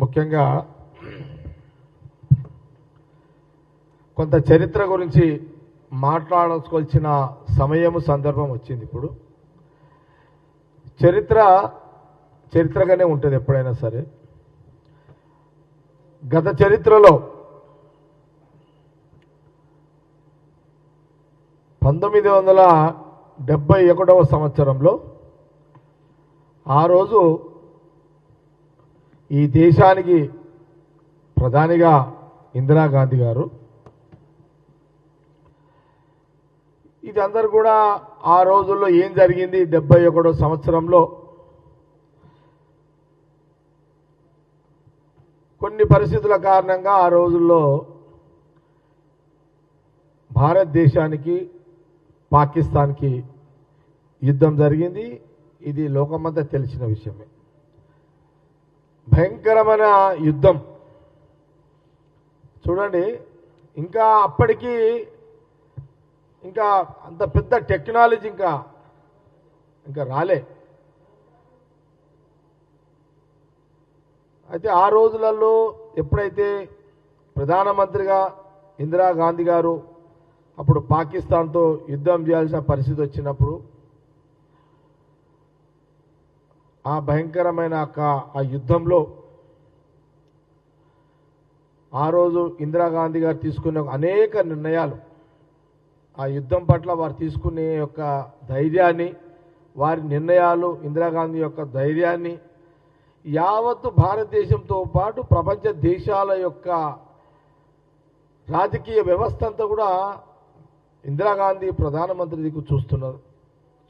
ముఖ్యంగా కొంత చరిత్ర గురించి మాట్లాడవలసిన సమయము సందర్భం వచ్చింది ఇప్పుడు. చరిత్ర చరిత్రగానే ఉంటుంది ఎప్పుడైనా సరే. గత చరిత్రలో పంతొమ్మిది వందల డెబ్బై ఒకటవ సంవత్సరంలో ఆ రోజు ఈ దేశానికి ప్రధానిగా ఇందిరాగాంధీ గారు. ఇది అందరు కూడా ఆ రోజుల్లో ఏం జరిగింది? డెబ్బై ఒకటో సంవత్సరంలో కొన్ని పరిస్థితుల కారణంగా ఆ రోజుల్లో భారతదేశానికి పాకిస్తాన్కి యుద్ధం జరిగింది. ఇది లోకమంతా తెలిసిన విషయమే. భయంకరమైన యుద్ధం. చూడండి ఇంకా అప్పటికి ఇంకా అంత పెద్ద టెక్నాలజీ ఇంకా ఇంకా రాలే. అయితే ఆ రోజులలో ఎప్పుడైతే ప్రధానమంత్రిగా ఇందిరాగాంధీ గారు అప్పుడు పాకిస్తాన్తో యుద్ధం చేయాల్సిన పరిస్థితి వచ్చినప్పుడు ఆ భయంకరమైన ఒక- ఆ యుద్ధంలో ఆ రోజు ఇందిరాగాంధీ గారు తీసుకున్న అనేక నిర్ణయాలు. ఆ యుద్ధం పట్ల వారు తీసుకునే యొక్క ధైర్యాన్ని వారి నిర్ణయాలు ఇందిరాగాంధీ యొక్క ధైర్యాన్ని యావత్తు భారతదేశంతో పాటు ప్రపంచ దేశాల యొక్క రాజకీయ వ్యవస్థ అంతా కూడా ఇందిరాగాంధీ ప్రధానమంత్రి దిక్కు చూస్తున్నారు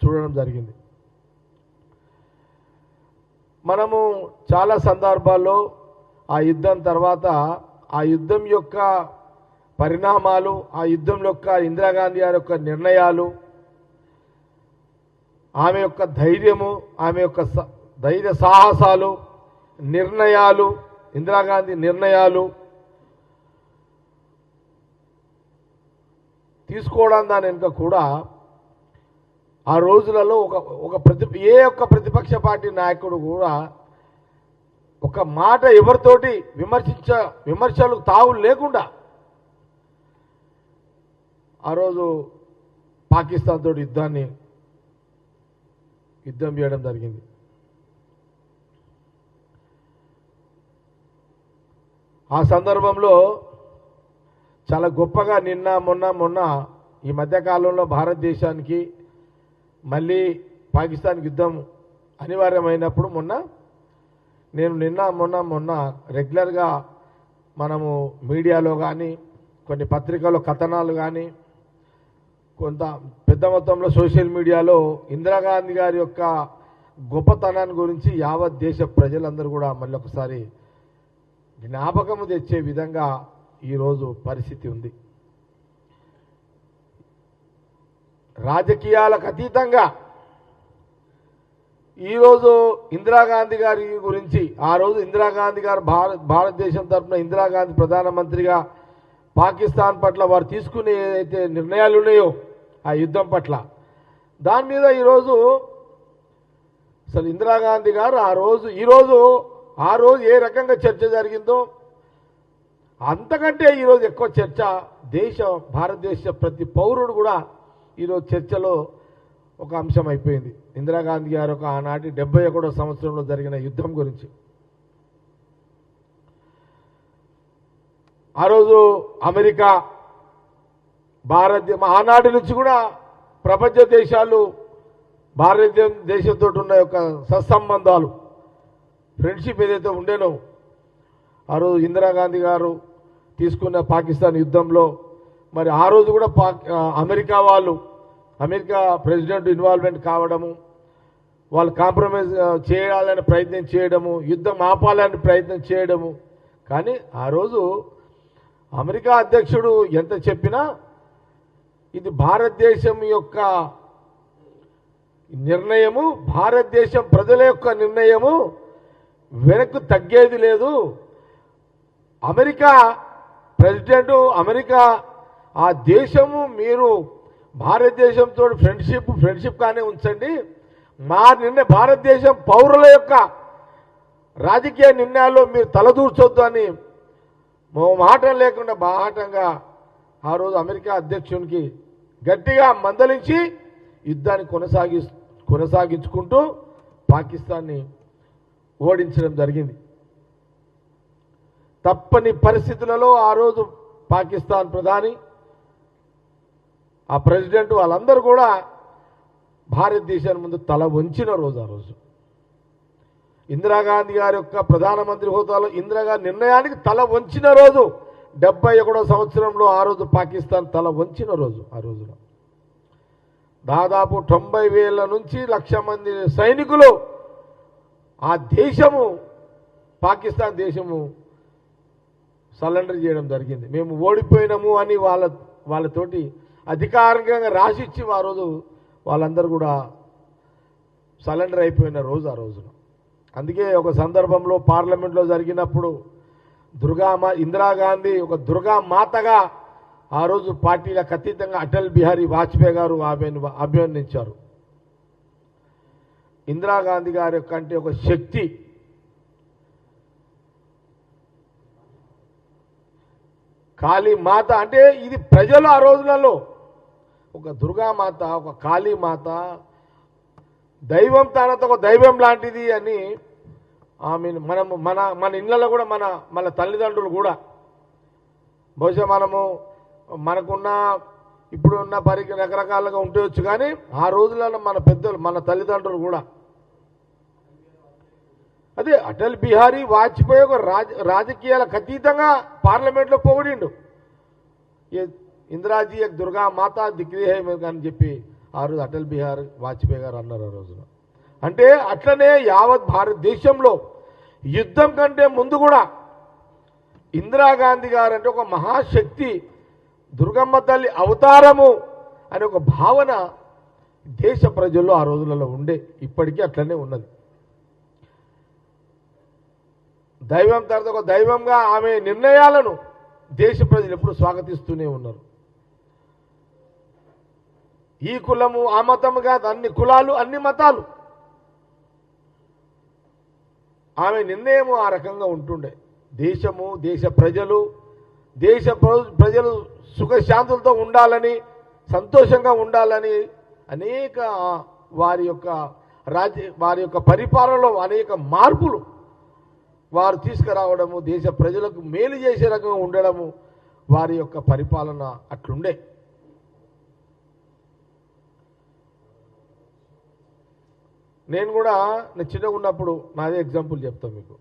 చూడడం జరిగింది. మనము చాలా సందర్భాల్లో ఆ యుద్ధం తర్వాత ఆ యుద్ధం యొక్క పరిణామాలు ఆ యుద్ధం యొక్క ఇందిరాగాంధీ గారి యొక్క నిర్ణయాలు ఆమె యొక్క ధైర్యము ఆమె యొక్క స- ధైర్య సాహసాలు నిర్ణయాలు ఇందిరాగాంధీ నిర్ణయాలు తీసుకోవడం దాని వెనుక కూడా ఆ రోజులలో ఒక ఒక ప్రతి ఏ ఒక్క ప్రతిపక్ష పార్టీ నాయకుడు కూడా ఒక మాట ఎవరితోటి విమర్శించ విమర్శలు తావు లేకుండా ఆ రోజు పాకిస్తాన్ తోటి యుద్ధాన్ని యుద్ధం చేయడం జరిగింది. ఆ సందర్భంలో చాలా గొప్పగా నిన్న మొన్న మొన్న ఈ మధ్యకాలంలో భారతదేశానికి మళ్ళీ పాకిస్తాన్కి యుద్ధం అనివార్యమైనప్పుడు మొన్న నేను నిన్న మొన్న మొన్న రెగ్యులర్గా మనము మీడియాలో కానీ కొన్ని పత్రికల్లో కథనాలు కానీ కొంత పెద్ద మొత్తంలో సోషల్ మీడియాలో ఇందిరాగాంధీ గారి యొక్క గొప్పతనాన్ని గురించి యావత్ దేశ ప్రజలందరూ కూడా మళ్ళీ ఒకసారి జ్ఞాపకము తెచ్చే విధంగా ఈరోజు పరిస్థితి ఉంది. రాజకీయాలకు అతీతంగా. ఈరోజు ఇందిరాగాంధీ గారి గురించి ఆ రోజు ఇందిరాగాంధీ గారు భారత భారతదేశం తరఫున ఇందిరాగాంధీ ప్రధానమంత్రిగా పాకిస్తాన్ పట్ల వారు తీసుకునే ఏదైతే నిర్ణయాలు ఉన్నాయో ఆ యుద్ధం పట్ల. దాని మీద ఈరోజు అసలు ఇందిరాగాంధీ గారు ఆ రోజు ఈరోజు ఆ రోజు ఏ రకంగా చర్చ జరిగిందో అంతకంటే ఈరోజు ఎక్కువ చర్చ దేశ భారతదేశ ప్రతి పౌరుడు కూడా ఈరోజు చర్చలో ఒక అంశం అయిపోయింది. ఇందిరాగాంధీ గారు ఒక ఆనాటి డెబ్బై ఒకటో సంవత్సరంలో జరిగిన యుద్ధం గురించి. ఆ రోజు అమెరికా భారత ఆనాటి నుంచి కూడా ప్రపంచ దేశాలు భారతదేశం దేశంతో ఉన్న యొక్క సత్సంబంధాలు ఫ్రెండ్షిప్ ఏదైతే ఉండేనో ఆ రోజు ఇందిరాగాంధీ గారు తీసుకున్న పాకిస్తాన్ యుద్ధంలో మరి ఆ రోజు కూడా పాక్ అమెరికా వాళ్ళు అమెరికా ప్రెసిడెంట్ ఇన్వాల్వ్మెంట్ కావడము వాళ్ళు కాంప్రమైజ్ చేయాలని ప్రయత్నం చేయడము యుద్ధం ఆపాలని ప్రయత్నం చేయడము. కానీ ఆ రోజు అమెరికా అధ్యక్షుడు ఎంత చెప్పినా ఇది భారతదేశం యొక్క నిర్ణయము భారతదేశం ప్రజల యొక్క నిర్ణయము వెనక్కు తగ్గేది లేదు. అమెరికా ప్రెసిడెంట్ అమెరికా ఆ దేశము మీరు భారతదేశంతో ఫ్రెండ్షిప్ ఫ్రెండ్షిప్ కానీ ఉంచండి. మా నిన్న భారతదేశం పౌరుల యొక్క రాజకీయ నిర్ణయాల్లో మీరు తలదూర్చొద్దు అని మాటం లేకుండా బాహాటంగా ఆ రోజు అమెరికా అధ్యక్షునికి గట్టిగా మందలించి యుద్ధాన్ని కొనసాగి కొనసాగించుకుంటూ పాకిస్తాన్ని ఓడించడం జరిగింది. తప్పని పరిస్థితులలో ఆ రోజు పాకిస్తాన్ ప్రధాని ఆ ప్రెసిడెంట్ వాళ్ళందరూ కూడా భారతదేశాన్ని ముందు తల వంచిన రోజు ఆ రోజు. ఇందిరాగాంధీ గారి యొక్క ప్రధానమంత్రి హోదాలో ఇందిరాగాంధీ నిర్ణయానికి తల వంచిన రోజు. డెబ్బై ఒకటో సంవత్సరంలో ఆ రోజు పాకిస్తాన్ తల వంచిన రోజు ఆ రోజున. దాదాపు తొంభై వేల నుంచి లక్ష మంది సైనికులు ఆ దేశము పాకిస్తాన్ దేశము సరెండర్ చేయడం జరిగింది. మేము ఓడిపోయినాము అని వాళ్ళ వాళ్ళతోటి అధికారికంగా రాసిచ్చి ఆ రోజు వాళ్ళందరూ కూడా సరెండర్ అయిపోయిన రోజు ఆ రోజున. అందుకే ఒక సందర్భంలో పార్లమెంట్లో జరిగినప్పుడు దుర్గామా ఇందిరాగాంధీ ఒక దుర్గా మాతగా ఆ రోజు పార్టీలకు అతీతంగా అటల్ బిహారీ వాజ్పేయి గారు ఆమెను అభినందించారు. ఇందిరాగాంధీ గారి యొక్క అంటే ఒక శక్తి కాళీ మాత అంటే ఇది ప్రజలు ఆ రోజులలో ఒక దుర్గామాత ఒక కాళీ మాత దైవం తనతో ఒక దైవం లాంటిది అని ఆమె మనము మన మన ఇళ్ళలో కూడా మన మన తల్లిదండ్రులు కూడా. బహుశా మనము మనకున్న ఇప్పుడు ఉన్న పరికి రకరకాలుగా ఉండవచ్చు కానీ ఆ రోజులలో మన పెద్దలు మన తల్లిదండ్రులు కూడా. అదే అటల్ బిహారీ వాజ్పేయి ఒక రాజ రాజకీయాలకు అతీతంగా పార్లమెంట్లో పొగిడిండు. ఇందిరాజీ యొక్క దుర్గా మాత దిక్రీహే అని చెప్పి ఆ రోజు అటల్ బిహార్ వాజ్పేయి గారు అన్నారు ఆ రోజున. అంటే అట్లనే యావత్ భారతదేశంలో యుద్ధం కంటే ముందు కూడా ఇందిరాగాంధీ గారు అంటే ఒక మహాశక్తి దుర్గమ్మ తల్లి అవతారము అనే ఒక భావన దేశ ప్రజల్లో ఆ రోజులలో ఉండే ఇప్పటికీ అట్లనే ఉన్నది. దైవం తర్వాత ఒక దైవంగా ఆమె నిర్ణయాలను దేశ ప్రజలు ఎప్పుడు స్వాగతిస్తూనే ఉన్నారు. ఈ కులము ఆ మతము కాదు అన్ని కులాలు అన్ని మతాలు. ఆమె నిన్నేమో ఆ రకంగా ఉంటుండే. దేశము దేశ ప్రజలు దేశ ప్రజలు సుఖశాంతులతో ఉండాలని సంతోషంగా ఉండాలని అనేక వారి యొక్క రాజ్య వారి యొక్క పరిపాలనలో అనేక మార్పులు వారు తీసుకురావడము దేశ ప్రజలకు మేలు చేసే రకంగా ఉండడము వారి యొక్క పరిపాలన అట్లుండే. నేను కూడా నేను చిన్నగా ఉన్నప్పుడు నాదే ఎగ్జాంపుల్ చెప్తాను మీకు.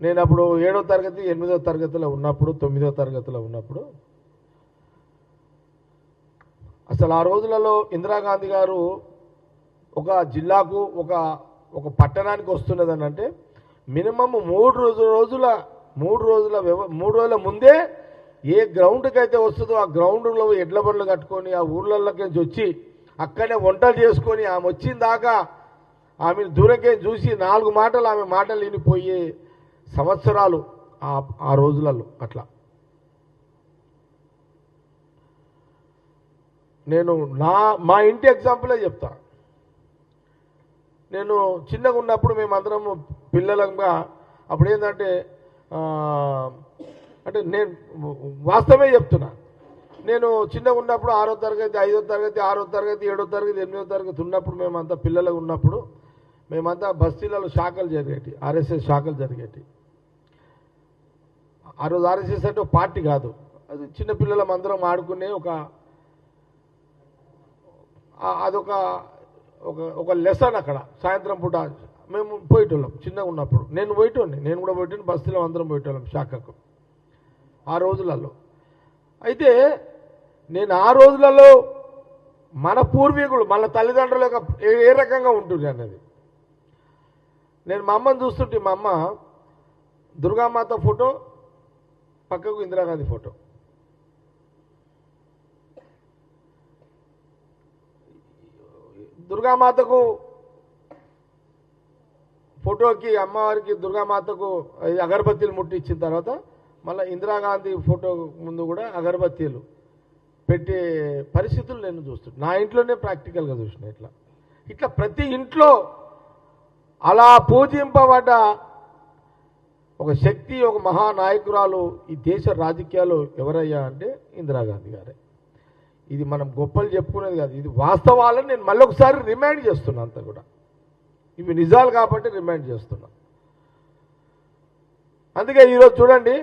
నేను అప్పుడు ఏడో తరగతి ఎనిమిదో తరగతిలో ఉన్నప్పుడు తొమ్మిదో తరగతిలో ఉన్నప్పుడు అసలు ఆ రోజులలో ఇందిరాగాంధీ గారు ఒక జిల్లాకు ఒక ఒక పట్టణానికి వస్తున్నదని అంటే మినిమం మూడు రోజు రోజుల మూడు రోజుల వ్యవ మూడు రోజుల ముందే ఏ గ్రౌండ్కి అయితే వస్తుందో ఆ గ్రౌండ్లో ఎడ్ల బండ్లు కట్టుకొని ఆ ఊర్లలోకి వచ్చి అక్కడే వంటలు చేసుకొని ఆమె వచ్చిన దాకా ఆమెను దూరకే చూసి నాలుగు మాటలు ఆమె మాటలు వినిపోయే సంవత్సరాలు ఆ ఆ రోజులలో అట్లా. నేను నా మా ఇంటి ఎగ్జాంపులే చెప్తా. నేను చిన్నగా ఉన్నప్పుడు మేమందరం పిల్లలంగా అప్పుడు ఏంటంటే అంటే నేను వాస్తవమే చెప్తున్నా. నేను చిన్నగా ఉన్నప్పుడు ఆరో తరగతి ఐదో తరగతి ఆరో తరగతి ఏడో తరగతి ఎనిమిదో తరగతి ఉన్నప్పుడు మేమంతా పిల్లలు ఉన్నప్పుడు మేమంతా బస్తీలలో శాఖలు జరిగేటి ఆర్ఎస్ఎస్ శాఖలు జరిగేటి. ఆ రోజు ఆర్ఎస్ఎస్ అంటే ఒక పార్టీ కాదు. అది చిన్నపిల్లలం అందరం ఆడుకునే ఒక అదొక ఒక ఒక లెసన్ అక్కడ. సాయంత్రం పూట మేము పోయేటోళ్ళం చిన్నగా ఉన్నప్పుడు. నేను పోయేటోండి నేను కూడా పోయేటోని బస్తీలో అందరం పోయేటోళ్ళం శాఖకు. ఆ రోజులలో. అయితే నేను ఆ రోజులలో మన పూర్వీకులు మన తల్లిదండ్రుల యొక్క ఏ ఏ రకంగా ఉంటుంది అన్నది. నేను మా అమ్మని చూస్తుంటే మా అమ్మ దుర్గామాత ఫోటో పక్కకు ఇందిరాగాంధీ ఫోటో. దుర్గామాతకు ఫోటోకి అమ్మవారికి దుర్గామాతకు ఈ అగరబత్తీలు ముట్టించిన తర్వాత మళ్ళీ ఇందిరాగాంధీ ఫోటో ముందు కూడా అగరబత్తీలు. పెట్టే పరిస్థితులు నేను చూస్తున్నాను నా ఇంట్లోనే ప్రాక్టికల్గా చూసిన ఇట్లా. ఇట్లా ప్రతి ఇంట్లో అలా పూజింపబడ్డ ఒక శక్తి ఒక మహానాయకురాలు ఈ దేశ రాజకీయాలు ఎవరయ్యా అంటే ఇందిరాగాంధీ గారే. ఇది మనం గొప్పలు చెప్పుకునేది కాదు. ఇది వాస్తవాలను నేను మళ్ళీ ఒకసారి రిమైండ్ చేస్తున్నా అంతా కూడా. ఇవి నిజాలు కాబట్టి రిమైండ్ చేస్తున్నా. అందుకే ఈరోజు చూడండి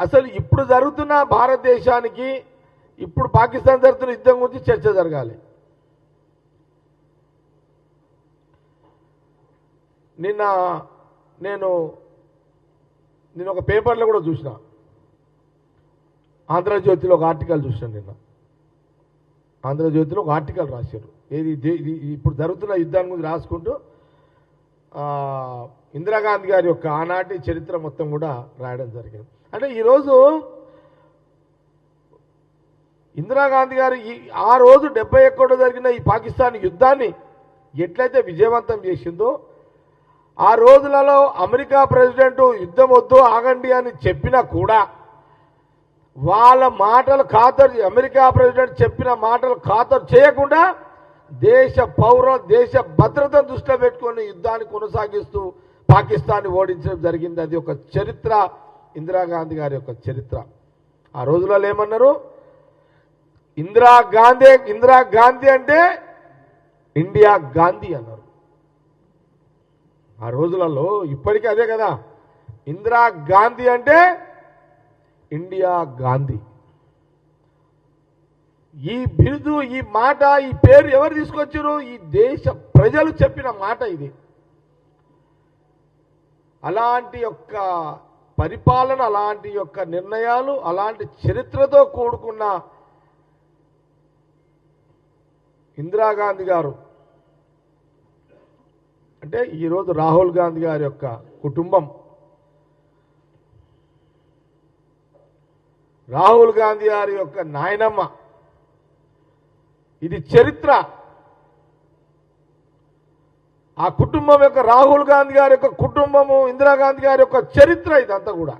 అసలు ఇప్పుడు జరుగుతున్న భారతదేశానికి ఇప్పుడు పాకిస్తాన్ జరుగుతున్న యుద్ధం గురించి చర్చ జరగాలి. నిన్న నేను నేను ఒక పేపర్లో కూడా చూసిన. ఆంధ్రజ్యోతిలో ఒక ఆర్టికల్ చూసాను నిన్న. ఆంధ్రజ్యోతిలో ఒక ఆర్టికల్ రాశారు. ఏది ఇది ఇప్పుడు జరుగుతున్న యుద్ధాన్ని గురించి రాసుకుంటూ ఇందిరాగాంధీ గారి యొక్క ఆనాటి చరిత్ర మొత్తం కూడా రాయడం జరిగింది. అంటే ఈరోజు ఇందిరాగాంధీ గారు ఈ ఆ రోజు డెబ్బై ఎక్కడో జరిగిన ఈ పాకిస్తాన్ యుద్ధాన్ని ఎట్లయితే విజయవంతం చేసిందో ఆ రోజులలో అమెరికా ప్రెసిడెంట్ యుద్ధం వద్దు ఆగండి అని చెప్పినా కూడా వాళ్ళ మాటలు ఖాతరు అమెరికా ప్రెసిడెంట్ చెప్పిన మాటలు ఖాతరు చేయకుండా దేశ పౌర దేశ భద్రతను దృష్టిలో పెట్టుకొని యుద్ధాన్ని కొనసాగిస్తూ పాకిస్తాన్ని ఓడించడం జరిగింది. అది ఒక చరిత్ర. ఇందిరాగాంధీ గారి యొక్క చరిత్ర. ఆ రోజులలో ఏమన్నారు? ఇందిరా గాంధీ ఇందిరా గాంధీ అంటే ఇండియా గాంధీ అన్నారు. ఆ రోజులలో ఇప్పటికీ అదే కదా. ఇందిరా గాంధీ అంటే ఇండియా గాంధీ. ఈ బిరుదు ఈ మాట ఈ పేరు ఎవరు తీసుకొచ్చారు? ఈ దేశ ప్రజలు చెప్పిన మాట ఇది. అలాంటి యొక్క పరిపాలన అలాంటి యొక్క నిర్ణయాలు అలాంటి చరిత్రతో కూడుకున్న ఇందిరాగాంధీ గారు. అంటే ఈరోజు రాహుల్ గాంధీ గారి యొక్క కుటుంబం. రాహుల్ గాంధీ గారి యొక్క నాయనమ్మ. ఇది చరిత్ర. ఆ కుటుంబం యొక్క రాహుల్ గాంధీ గారి యొక్క కుటుంబము ఇందిరాగాంధీ గారి యొక్క చరిత్ర ఇదంతా కూడా.